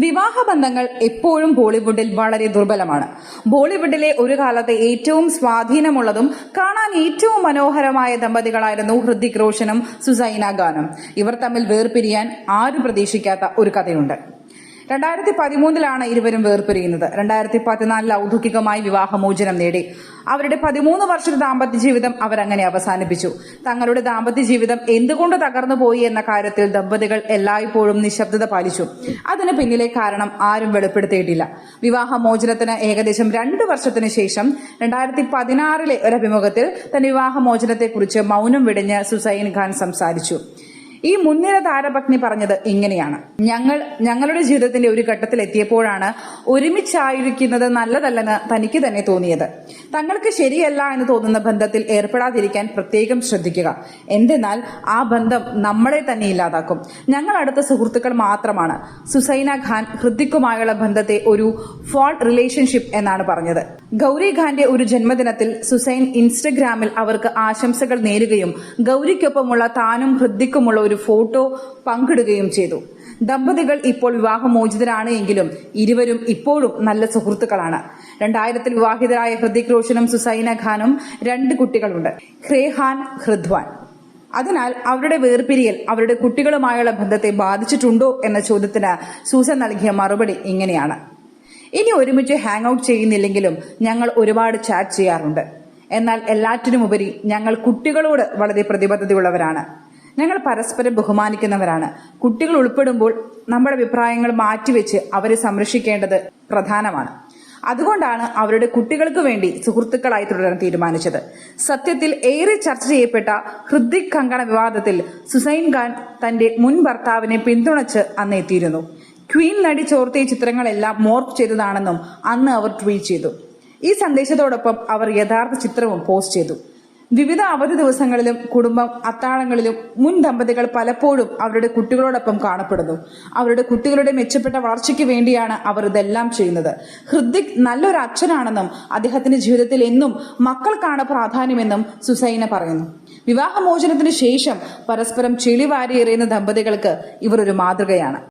വിവാഹ ബന്ധങ്ങൾ എപ്പോഴും ബോളിവുഡിൽ വളരെ ദുർബലമാണ്. ബോളിവുഡിലെ ഒരു കാലത്തെ ഏറ്റവും സ്വാധീനമുള്ളതും കാണാൻ ഏറ്റവും മനോഹരമായ ദമ്പതികളായിരുന്നു ഹൃതിക് റോഷനും സുസൈന ഖാനും. ഇവർ തമ്മിൽ വേർപിരിയാൻ ആരും പ്രതീക്ഷിക്കാത്ത ഒരു കഥയുണ്ട്. രണ്ടായിരത്തി പതിമൂന്നിലാണ് ഇരുവരും വേർപിരിയുന്നത്. രണ്ടായിരത്തി പതിനാലിൽ ഔദ്യോഗികമായി വിവാഹമോചനം നേടി. അവരുടെ പതിമൂന്ന് വർഷത്തെ ദാമ്പത്യ ജീവിതം അവരങ്ങനെ അവസാനിപ്പിച്ചു. തങ്ങളുടെ ദാമ്പത്യ ജീവിതം എന്തുകൊണ്ട് തകർന്നു പോയി എന്ന കാര്യത്തിൽ ദമ്പതികൾ എല്ലായ്പ്പോഴും നിശബ്ദത പാലിച്ചു. അതിന് പിന്നിലെ കാരണം ആരും വെളിപ്പെടുത്തിയിട്ടില്ല. വിവാഹമോചനത്തിന് ഏകദേശം രണ്ടു വർഷത്തിന് ശേഷം രണ്ടായിരത്തി പതിനാറിലെ ഒരു അഭിമുഖത്തിൽ തന്റെ വിവാഹമോചനത്തെക്കുറിച്ച് മൗനം വെടിഞ്ഞ് സുസൈൻ ഖാൻ സംസാരിച്ചു. ഈ മുൻനിര താരപത്നി പറഞ്ഞത് ഇങ്ങനെയാണ്. ഞങ്ങൾ ഞങ്ങളുടെ ജീവിതത്തിന്റെ ഒരു ഘട്ടത്തിൽ എത്തിയപ്പോഴാണ് ഒരുമിച്ചായിരിക്കുന്നത് നല്ലതല്ലെന്ന് തനിക്ക് തന്നെ തോന്നിയത്. തങ്ങൾക്ക് ശരിയല്ല എന്ന് തോന്നുന്ന ബന്ധത്തിൽ ഏർപ്പെടാതിരിക്കാൻ പ്രത്യേകം ശ്രദ്ധിക്കുക. എന്തെന്നാൽ ആ ബന്ധം നമ്മളെ തന്നെ ഇല്ലാതാക്കും. ഞങ്ങൾ അടുത്ത സുഹൃത്തുക്കൾ മാത്രമാണ്. സുസൈന ഖാൻ ഹൃദിക്കുമായുള്ള ബന്ധത്തെ ഒരു ഫോൾട്ട് റിലേഷൻഷിപ്പ് എന്നാണ് പറഞ്ഞത്. ഗൗരി ഖാന്റെ ഒരു ജന്മദിനത്തിൽ സുസൈൻ ഇൻസ്റ്റഗ്രാമിൽ അവർക്ക് ആശംസകൾ നേരുകയും ഗൗരിക്കൊപ്പമുള്ള താനും ഹൃദിക്കുമുള്ള ഒരു ഫോട്ടോ പങ്കിടുകയും ചെയ്തു. ദമ്പതികൾ ഇപ്പോൾ വിവാഹമോചിതരാണ് എങ്കിലും ഇരുവരും ഇപ്പോഴും നല്ല സുഹൃത്തുക്കളാണ്. രണ്ടായിരത്തിൽ വിവാഹിതരായ ഹൃതിക് റോഷനും സുസൈന ഖാനും രണ്ട് കുട്ടികളുണ്ട്. ഖ്രേഹാൻ ഹൃദ്വാൻ അതിനാൽ അവരുടെ വേർപിരിയൽ അവരുടെ കുട്ടികളുമായുള്ള ബന്ധത്തെ ബാധിച്ചിട്ടുണ്ടോ എന്ന ചോദ്യത്തിന് സൂസൻ നൽകിയ മറുപടി ഇങ്ങനെയാണ്. ഇനി ഒരുമിച്ച് ഹാങ് ഔട്ട് ചെയ്യുന്നില്ലെങ്കിലും ഞങ്ങൾ ഒരുപാട് ചാറ്റ് ചെയ്യാറുണ്ട്. എന്നാൽ എല്ലാറ്റിനുമുപരി ഞങ്ങൾ കുട്ടികളോട് വളരെ പ്രതിബദ്ധതയുള്ളവരാണ്. ഞങ്ങൾ പരസ്പരം ബഹുമാനിക്കുന്നവരാണ്. കുട്ടികൾ ഉൾപ്പെടുമ്പോൾ നമ്മുടെ അഭിപ്രായങ്ങൾ മാറ്റിവെച്ച് അവരെ സംരക്ഷിക്കേണ്ടത് പ്രധാനമാണ്. അതുകൊണ്ടാണ് അവരുടെ കുട്ടികൾക്ക് വേണ്ടി സുഹൃത്തുക്കളായി തുടരാൻ തീരുമാനിച്ചത്. സത്യത്തിൽ ഏറെ ചർച്ച ചെയ്യപ്പെട്ട ഹൃദിക് കങ്കണ വിവാദത്തിൽ സുസൈൻ ഖാൻ തന്റെ മുൻ ഭർത്താവിനെ പിന്തുണച്ച് അന്ന് എത്തിയിരുന്നു. ക്വീൻ നടി ചോർത്തിയ ചിത്രങ്ങളെല്ലാം മോർഫ് ചെയ്തതാണെന്നും അന്ന് അവർ ട്വീറ്റ് ചെയ്തു. ഈ സന്ദേശത്തോടൊപ്പം അവർ യഥാർത്ഥ ചിത്രവും പോസ്റ്റ് ചെയ്തു. വിവിധ അവധി ദിവസങ്ങളിലും കുടുംബം അത്താഴങ്ങളിലും മുൻ ദമ്പതികൾ പലപ്പോഴും അവരുടെ കുട്ടികളോടൊപ്പം കാണപ്പെടുന്നു. അവരുടെ കുട്ടികളുടെ മെച്ചപ്പെട്ട വളർച്ചയ്ക്ക് വേണ്ടിയാണ് അവർ ഇതെല്ലാം ചെയ്യുന്നത്. ഹൃദിക് നല്ലൊരു അച്ഛനാണെന്നും അദ്ദേഹത്തിന്റെ ജീവിതത്തിൽ എന്നും മക്കൾക്കാണ് പ്രാധാന്യമെന്നും സുസൈന പറയുന്നു. വിവാഹമോചനത്തിന് ശേഷം പരസ്പരം ചെളി വാരി എറിയുന്ന ദമ്പതികൾക്ക് ഇവർ ഒരു മാതൃകയാണ്.